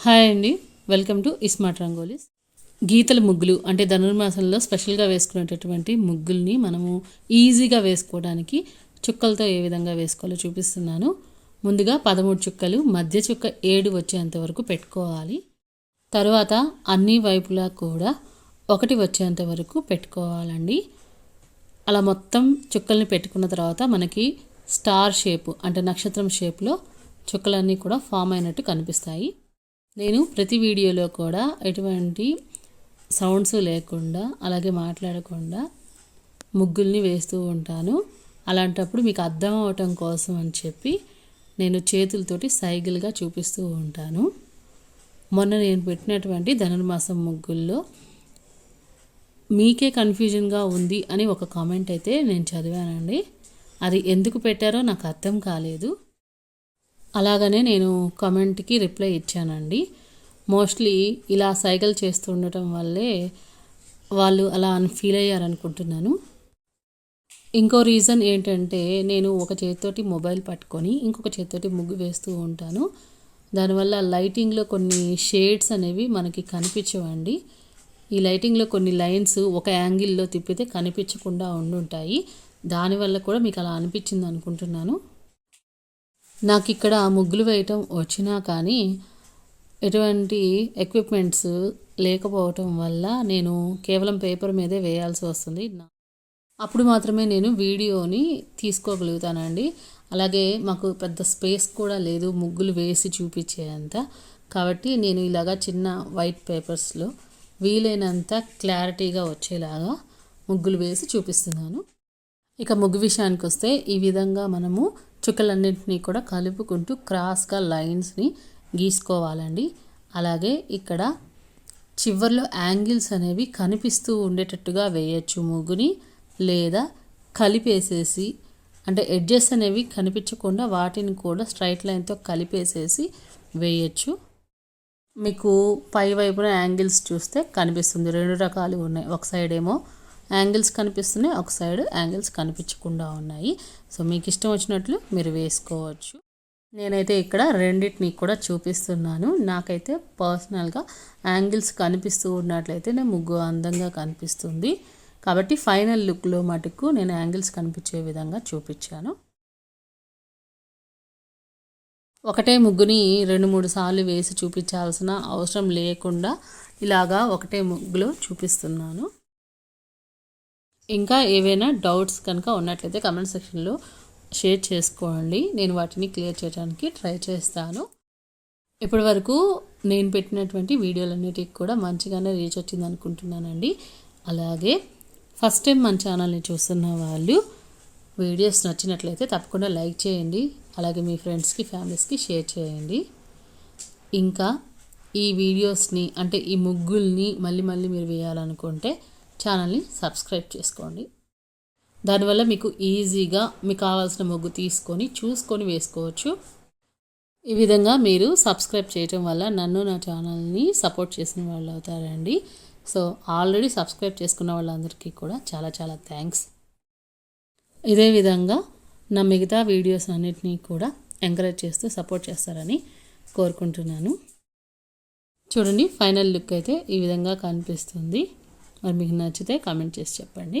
Hi అండి. Welcome to iSmart rangolis. గీతల ముగ్గులు అంటే ధనుర్మాసంలో స్పెషల్గా వేసుకునేటటువంటి ముగ్గుల్ని మనము ఈజీగా వేసుకోవడానికి చుక్కలతో ఏ విధంగా వేసుకోవాలో చూపిస్తున్నాను. ముందుగా పదమూడు చుక్కలు మధ్య చుక్క ఏడు వచ్చేంత వరకు పెట్టుకోవాలి. తర్వాత అన్ని వైపులా కూడా ఒకటి వచ్చేంత వరకు పెట్టుకోవాలండి. అలా మొత్తం చుక్కల్ని పెట్టుకున్న తర్వాత మనకి స్టార్ షేప్ అంటే నక్షత్రం షేప్లో చుక్కలన్నీ కూడా ఫామ్ అయినట్టు కనిపిస్తాయి. నేను ప్రతి వీడియోలో కూడా ఎటువంటి సౌండ్స్ లేకుండా అలాగే మాట్లాడకుండా ముగ్గుల్ని వేస్తూ ఉంటాను. అలాంటప్పుడు మీకు అర్థం అవటం కోసం అని చెప్పి నేను చేతులతోటి సైకిల్గా చూపిస్తూ ఉంటాను. మొన్న నేను పెట్టినటువంటి ధనుర్మాసం ముగ్గుల్లో మీకే కన్ఫ్యూజన్గా ఉంది అని ఒక కామెంట్ అయితే నేను చదివానండి. అది ఎందుకు పెట్టారో నాకు అర్థం కాలేదు. అలాగనే నేను కమెంట్కి రిప్లై ఇచ్చానండి. మోస్ట్లీ ఇలా సైకిల్ చేస్తూ ఉండటం వల్లే వాళ్ళు అలా అని ఫీల్ అయ్యారనుకుంటున్నాను. ఇంకో రీజన్ ఏంటంటే నేను ఒక చేతితోటి మొబైల్ పట్టుకొని ఇంకొక చేతితోటి ముగ్గు వేస్తూ ఉంటాను. దానివల్ల లైటింగ్లో కొన్ని షేడ్స్ అనేవి మనకి కనిపించవండి. ఈ లైటింగ్లో కొన్ని లైన్స్ ఒక యాంగిల్లో తిప్పితే కనిపించకుండా ఉండుంటాయి. దానివల్ల కూడా మీకు అలా అనిపించింది అనుకుంటున్నాను నాకు ఇక్కడ ముగ్గులు వేయటం వచ్చినా కానీ ఎటువంటి ఎక్విప్మెంట్స్ లేకపోవటం వల్ల నేను కేవలం పేపర్ మీదే వేయాల్సి వస్తుంది. అప్పుడు మాత్రమే నేను వీడియోని తీసుకోగలుగుతానండి. అలాగే మాకు పెద్ద స్పేస్ కూడా లేదు ముగ్గులు వేసి చూపించేంత. కాబట్టి నేను ఇలాగా చిన్న వైట్ పేపర్స్లో వీలైనంత క్లారిటీగా వచ్చేలాగా ముగ్గులు వేసి చూపిస్తున్నాను. ఇక ముగ్గు విషయానికి వస్తే ఈ విధంగా మనము చుక్కలన్నింటినీ కూడా కలుపుకుంటూ క్రాస్గా లైన్స్ని గీసుకోవాలండి. అలాగే ఇక్కడ చివర్లో యాంగిల్స్ అనేవి కనిపిస్తూ ఉండేటట్టుగా వేయచ్చు ముగ్గుని లేదా కలిపేసేసి అంటే ఎడ్జెస్ అనేవి కనిపించకుండా వాటిని కూడా స్ట్రైట్ లైన్తో కలిపేసేసి వేయచ్చు. మీకు పై వైపున యాంగిల్స్ చూస్తే కనిపిస్తుంది. రెండు రకాలు ఉన్నాయి. ఒక సైడ్ ఏమో యాంగిల్స్ కనిపిస్తున్నాయి. ఒక సైడ్ యాంగిల్స్ కనిపించకుండా ఉన్నాయి. సో మీకు ఇష్టం వచ్చినట్లు మీరు వేసుకోవచ్చు. నేనైతే ఇక్కడ రెండింటిని కూడా చూపిస్తున్నాను. నాకైతే పర్సనల్గా యాంగిల్స్ కనిపిస్తూ ఉన్నట్లయితే నేను ముగ్గు అందంగా కనిపిస్తుంది. కాబట్టి ఫైనల్ లుక్లో మటుకు నేను యాంగిల్స్ కనిపించే విధంగా చూపించాను. ఒకటే ముగ్గుని రెండు మూడు సార్లు వేసి చూపించాల్సిన అవసరం లేకుండా ఇలాగా ఒకటే ముగ్గులో చూపిస్తున్నాను. ఇంకా ఏవైనా డౌట్స్ కనుక ఉన్నట్లయితే కమెంట్ సెక్షన్లో షేర్ చేసుకోండి. నేను వాటిని క్లియర్ చేయడానికి ట్రై చేస్తాను. ఇప్పటి వరకు నేను పెట్టినటువంటి వీడియోలన్నిటికి కూడా మంచిగానే రీచ్ వచ్చింది అనుకుంటున్నానండి. అలాగే ఫస్ట్ టైం మన ఛానల్ని చూస్తున్న వాళ్ళు వీడియోస్ నచ్చినట్లయితే తప్పకుండా లైక్ చేయండి. అలాగే మీ ఫ్రెండ్స్కి ఫ్యామిలీస్కి షేర్ చేయండి. ఇంకా ఈ వీడియోస్ని అంటే ఈ ముగ్గుల్ని మళ్ళీ మళ్ళీ మీరు వేయాలనుకుంటే ఛానల్ని సబ్స్క్రైబ్ చేసుకోండి. దానివల్ల మీకు ఈజీగా మీకు కావాల్సిన ముగ్గు తీసుకొని చూసుకొని వేసుకోవచ్చు. ఈ విధంగా మీరు సబ్స్క్రైబ్ చేయటం వల్ల నన్ను నా ఛానల్ని సపోర్ట్ చేసిన వాళ్ళు అవుతారండి. సో ఆల్రెడీ సబ్స్క్రైబ్ చేసుకున్న వాళ్ళందరికీ కూడా చాలా చాలా థ్యాంక్స్. ఇదే విధంగా నా మిగతా వీడియోస్ అన్నిటినీ కూడా ఎంకరేజ్ చేస్తూ సపోర్ట్ చేస్తారని కోరుకుంటున్నాను. చూడండి ఫైనల్ లుక్ అయితే ఈ విధంగా కనిపిస్తుంది. మరి మీకు నచ్చితే కామెంట్ చేసి చెప్పండి.